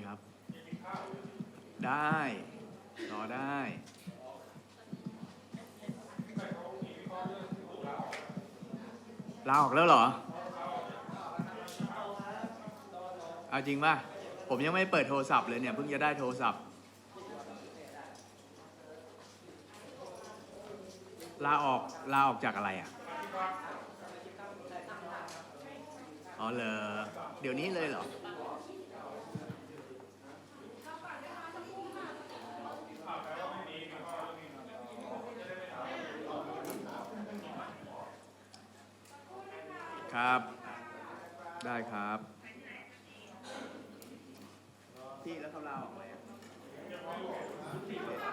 ยครับ ได้รอได้ ลาออกแล้วเหรอ เอาจริงป่ะ ผมยังไม่เปิดโทรศัพท์เลยเนี่ย เพิ่งจะได้โทรศัพท์ ลาออก ลาออกจากอะไรอะ อ๋อเหรอ เดี๋ยวนี้เลยเหรอ ครับ ได้ครับพี่แล้วเขาลาออกไหมอะเ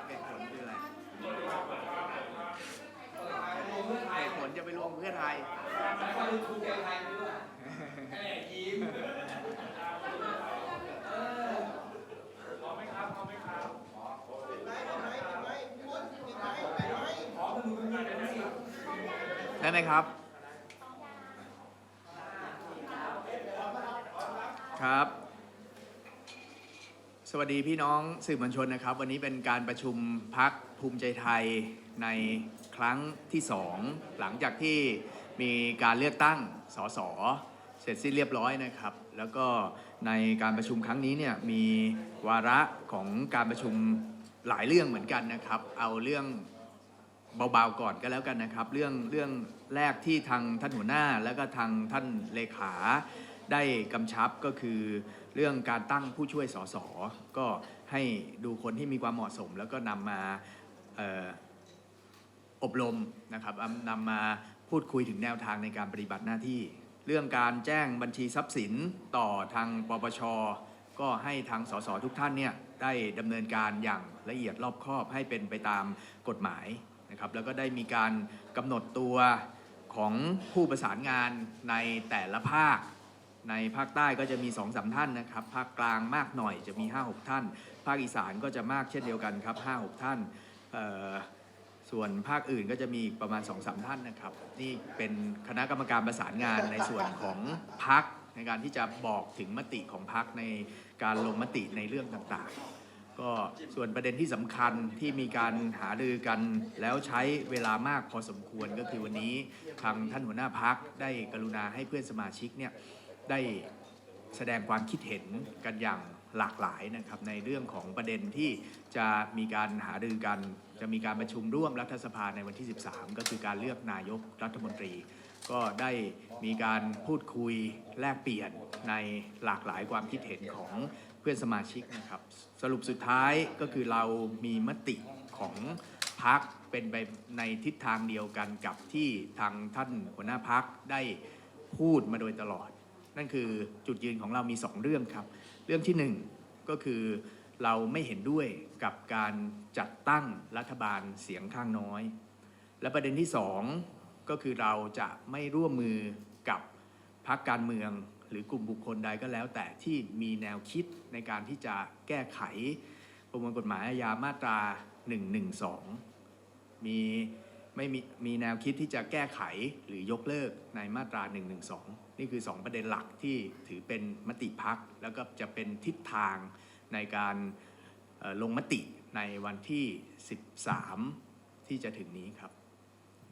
หตุผลคืออะไรเหตุผลจะไปรวมเพื่อไทยได้ไหมครับ ครับ สวัสดีพี่น้องสื่อมวลชนนะครับ วันนี้เป็นการประชุมพักภูมิใจไทยในครั้งที่สองหลังจากที่มีการเลือกตั้งสสเสร็จสิ้นเรียบร้อยนะครับ แล้วก็ในการประชุมครั้งนี้เนี่ยมีวาระของการประชุมหลายเรื่องเหมือนกันนะครับ เอาเรื่องเบาๆก่อนก็แล้วกันนะครับ เรื่องเรื่องแรกที่ทางท่านหัวหน้าแล้วก็ทางท่านเลขา ได้กำชับก็คือเรื่องการตั้งผู้ช่วยสสก็ให้ดูคนที่มีความเหมาะสม แล้วก็นำมาอบรมนะครับนำมาพูดคุยถึงแนวทางในการปฏิบัติหน้าที่ เรื่องการแจ้งบัญชีทรัพย์สินต่อทางปปชก็ให้ทางสสทุกท่านเนี่ยได้ดำเนินการอย่างละเอียดรอบคอบให้เป็นไปตามกฎหมายนะครับแล้วก็ได้มีการกำหนดตัวของผู้ประสานงานในแต่ละภาค ในภาคใต้ก็จะมี2อสท่านนะครับ ภาคกลางมากหน่อยจะมี 5-6 ท่าน ภาคอีสานก็จะมากเช่นเดียวกันครับ 5-6 ท่าน ส่วนภาคอื่นก็จะมีประมาณ2อสท่านนะครับ นี่เป็นคณะกรรมการประสานงานในส่วนของพักในการที่จะบอกถึงมติของพักในการลงมติในเรื่องต่างๆ ก็ส่วนประเด็นที่สำคัญที่มีการหารือกันแล้วใช้เวลามากพอสมควรก็คือวันนี้ทางท่านหัวหน้าพักได้กรุณาให้เพื่อนสมาชิกเนี่ย ได้แสดงความคิดเห็นกันอย่างหลากหลายนะครับในเรื่องของประเด็นที่จะมีการหารือกัน จะมีการประชุมร่วมรัฐสภาในวันที่ 13 ก็คือการเลือกนายกรัฐมนตรี ก็ได้มีการพูดคุยแลกเปลี่ยนในหลากหลายความคิดเห็นของเพื่อนสมาชิกนะครับ สรุปสุดท้ายก็คือเรามีมติของพักเป็นไปในทิศทางเดียวกันกับที่ทางท่านหัวหน้าพักได้พูดมาโดยตลอด นั่นคือจุดยืนของเรามี 2 เรื่องครับ เรื่องที่ 1 ก็คือเราไม่เห็นด้วยกับการจัดตั้งรัฐบาลเสียงข้างน้อย และประเด็นที่ 2 ก็คือเราจะไม่ร่วมมือกับพรรคการเมือง หรือกลุ่มบุคคลใดก็แล้ว แต่ที่มีแนวคิดในการที่จะแก้ไข ประมวลกฎหมายอาญามาตรา 112 มี ไม่มีมีแนวคิดที่จะแก้ไขหรือยกเลิกในมาตรา 112 นี่คือ 2 ประเด็นหลักที่ถือเป็นมติพัก แล้วก็จะเป็นทิศทางในการลงมติในวันที่ 13 ที่จะถึงนี้ครับ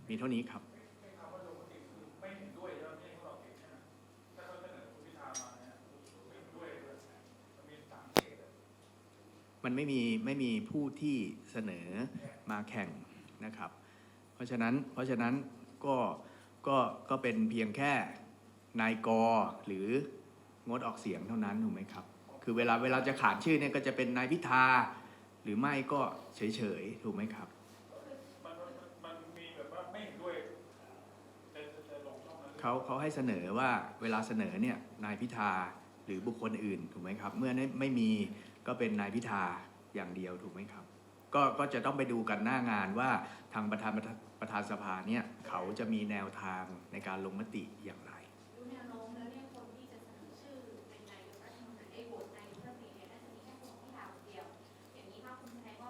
มีเท่านี้ครับมันไม่มีไม่มีผู้ที่เสนอมาแข่งนะครับ เพราะฉะนั้นเพราะฉะนั้นก็ก็ก็เป็นเพียงแค่นายกหรืองดออกเสียงเท่านั้นถูกไหมครับ คือเวลาเวลาจะขานชื่อเนี่ยก็จะเป็นนายพิธาหรือไม่ก็เฉยๆถูกไหมครับมันมันมันมีแบบว่าไม่เห็นด้วยจะจะจะลงช่องนั้นเขาเขาให้เสนอว่าเวลาเสนอเนี่ยนายพิธาหรือบุคคลอื่นถูกไหมครับ เมื่อไม่ไม่มีก็เป็นนายพิธาอย่างเดียวถูกไหมครับ ก็ก็จะต้องไปดูกันหน้างานว่าทางประธานประธานประธานสภาเนี่ยเขาจะมีแนวทางในการลงมติอย่างไรดูแนวโน้มแล้วเนี่ยคนที่จะเสนอชื่อเป็นนายกรัฐมนตรีไอ้โหวตนายกรัฐมนตรีเนี่ยน่าจะมีแค่คนที่ถามเดียว อย่างนี้ภาคคุณทนายก็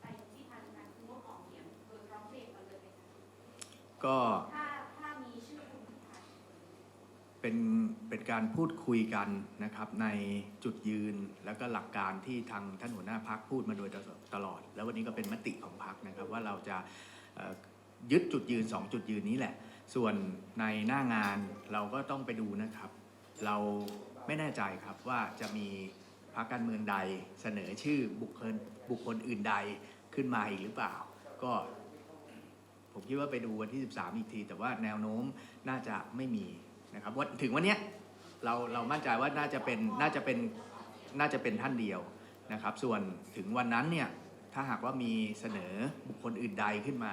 ไปที่ทางการคืองดออกเสียงโดยพร้อมเพรียงกันเลยไหมคะก็ ถ้าถ้ามีชื่อคุณพิธา เป็นเป็นการพูดคุยกันนะครับในจุดยืนแล้วก็หลักการที่ทางท่านหัวหน้าพักพูดมาโดยตลอด แล้ววันนี้ก็เป็นมติของพักนะครับว่าเราจะยึดจุดยืน 2 จุดยืนนี้แหละ ส่วนในหน้างานเราก็ต้องไปดูนะครับ เราไม่แน่ใจครับว่าจะมีพรรคการเมืองใดเสนอชื่อบุคคลบุคคลอื่นใดขึ้นมาอีกหรือเปล่า ก็ ผมคิดว่าไปดูวันที่ 13 อีกที แต่ว่าแนวโน้มน่าจะไม่มี นะครับว่าถึงวันเนี้ยเราเรามั่นใจว่าน่าจะเป็นน่าจะเป็นน่าจะเป็นท่านเดียวนะครับ ส่วนถึงวันนั้นเนี่ยถ้าหากว่ามีเสนอบุคคลอื่นใดขึ้นมา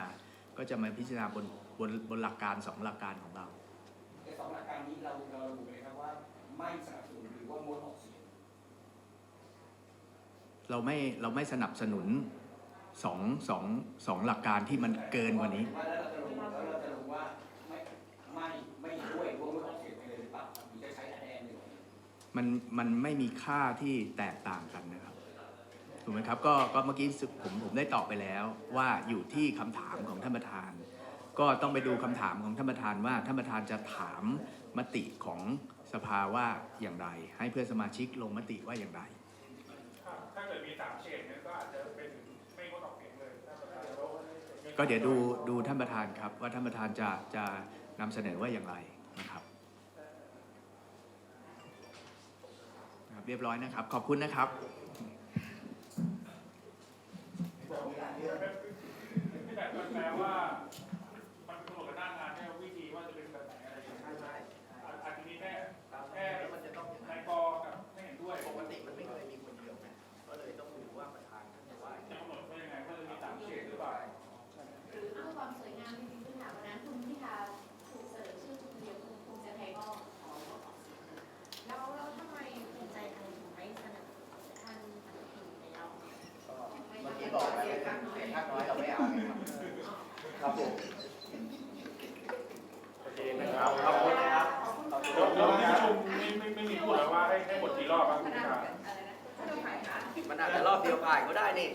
ก็จะมาพิจารณาบนบนบนหลักการสองหลักการของเราในสองหลักการนี้เราเราระบุเลยครับว่าไม่สนับสนุนหรือว่างดออกเสียงเราไม่เราไม่สนับสนุนสองสองสองหลักการที่มันเกินกว่านี้ ว่าแล้วเราจะลงแล้ว มันมันไม่มีค่าที่แตกต่างกันนะครับถูกไหมครับก็ก็เมื่อกี้ผมผมได้ตอบไปแล้วว่าอยู่ที่คำถามของท่านประธาน ก็ต้องไปดูคำถามของท่านประธานว่าท่านประธานจะถามมติของสภาว่าอย่างไร ให้เพื่อนสมาชิกลงมติว่าอย่างไรถ้าถ้าเกิดมีสามเฉดเนี่ยก็อาจจะเป็นไม่งดออกเสียงเลยถ้าประธานแล้วก็เดี๋ยวดูดูท่านประธานครับว่าท่านประธานจะจะนำเสนอว่าอย่างไรนะครับ ครับเรียบร้อยนะครับ ขอบคุณนะครับที่แบบมันแปลว่ามันกำหนดกันหน้างานแค่วิธีว่าจะเป็นแบบไหนอะไรอย่างเงี้ยใช่อาจจะมีแค่แค่มันจะต้องนายกกับไม่เห็นด้วยปกติมันไม่เคยมีคนเดียวนะก็เลยต้องดูว่าประธานท่านจะว่าจะกำหนดว่ายังไงว่าจะมีสามเฉดหรือเปล่า หรือเพื่อความสวยงามจริงๆคือถามวันนั้น แต่รอบเดียวผ่านก็ได้นี่